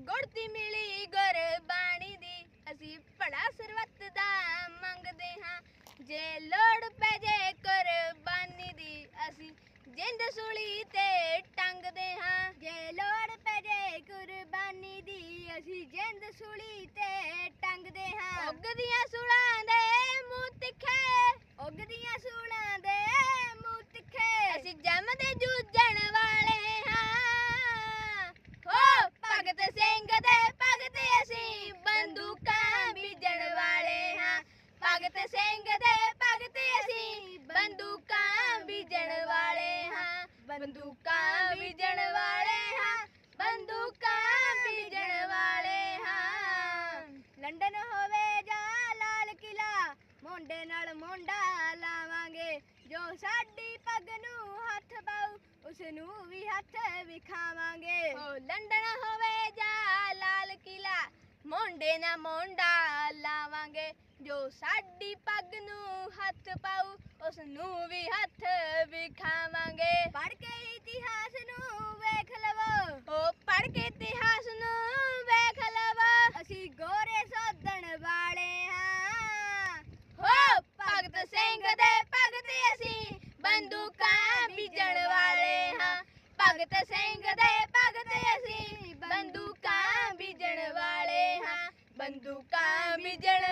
ਗੁੜਤੀ ਮਿਲੀ ਗੁਰਬਾਣੀ ਦੀ। ਅਸੀਂ ਭਲਾ ਸਰਬੱਤ ਦਾ ਮੰਗਦੇ ਹਾਂ। ਜੇ ਲੋੜ ਪੈ ਜੇ ਕੁਰਬਾਨੀ ਦੀ, ਅਸੀਂ ਜਿੰਦ ਸੂਲੀ ਤੇ ਟੰਗਦੇ ਹਾਂ। ਜੇ ਲੋੜ ਪੈ ਜੇ ਕੁਰਬਾਨੀ ਦੀ, ਅਸੀਂ ਜਿੰਦ ਸੂਲੀ ਤੇ ਟੰਗਦੇ ਹਾਂ ਉੱਗਦੀਆਂ ਸੂਲਾਂ ਦੇ ਮੂੰਹ ਤਿੱਖੇ ਉੱਗਦੀਆਂ ਸੂਲਾਂ ਦੇ ਮੂੰਹ ਤਿੱਖੇ ਅਸੀਂ ਜੰਮਦੇ ਜੂਝਣ ਵਾਲੇ ਹਾਂ ਹੋ ਭਗਤ ਸਿੰਘ ਦੇ ਭਗਤ ਅਸੀਂ ਬੰਦੂਕਾਂ ਬੀਜਣ ਵਾਲੇ ਹਾਂ ਭਗਤ ਸਿੰਘ ਦੇ ਭਗਤ ਅਸੀਂ ਬੰਦੂਕਾਂ ਬੀਜਣ ਵਾਲੇ ਹਾਂ। ਬੰਦੂਕਾਂ ਬੀਜਣ ਵਾਲੇ ਹਾਂ। ਬੰਦੂਕਾਂ ਬੀਜਣ ਵਾਲੇ ਹਾਂ। ਲੰਡਨ ਹੋਵੇ ਜਾਂ ਲਾਲ ਕਿਲਾ ਮੁੰਡੇ ਨਾਲ ਮੁੰਡਾ ਲਾਵਾਂਗੇ। ਜੋ ਸਾਡੀ ਪੱਗ ਨੂੰ ਹੱਥ ਪਾਉ ਉਸ ਨੂੰ ਵੀ ਹੱਥ ਵਿਖਾਵਾਂਗੇ। ਓ ਲੰਡਨ ਹੋਵੇ ਜਾਂ ਲਾਲ ਕਿਲਾ ਮੁੰਡੇ ਨਾਲ ਮੁੰਡਾ ਜੋ ਸਾਡੀ ਪੱਗ ਨੂੰ ਹੱਥ ਪਾਉ ਉਸ ਨੂੰ ਵੀ ਹੱਥ ਵਿਖਾਵਾਂਗੇ। ਪੜ ਕੇ ਇਤਿਹਾਸ ਨੂੰ ਵੇਖ ਲਵੋ। ਓ ਪੜ ਕੇ ਇਤਿਹਾਸ ਨੂੰ ਵੇਖ ਲਵੋ। ਅਸੀਂ ਗੋਰੇ ਸੋਧਣ ਵਾਲੇ ਹਾਂ। ਹੋ, ਭਗਤ ਸਿੰਘ ਦੇ ਭਗਤ ਅਸੀਂ, ਬੰਦੂਕਾਂ ਬੀਜਣ ਵਾਲੇ ਹਾਂ। ਭਗਤ ਸਿੰਘ ਦੇ ਭਗਤ ਅਸੀਂ, ਬੰਦੂਕਾਂ ਬੀਜਣ ਵਾਲੇ ਹਾਂ। ਬੰਦੂਕਾਂ ਬੀਜਣ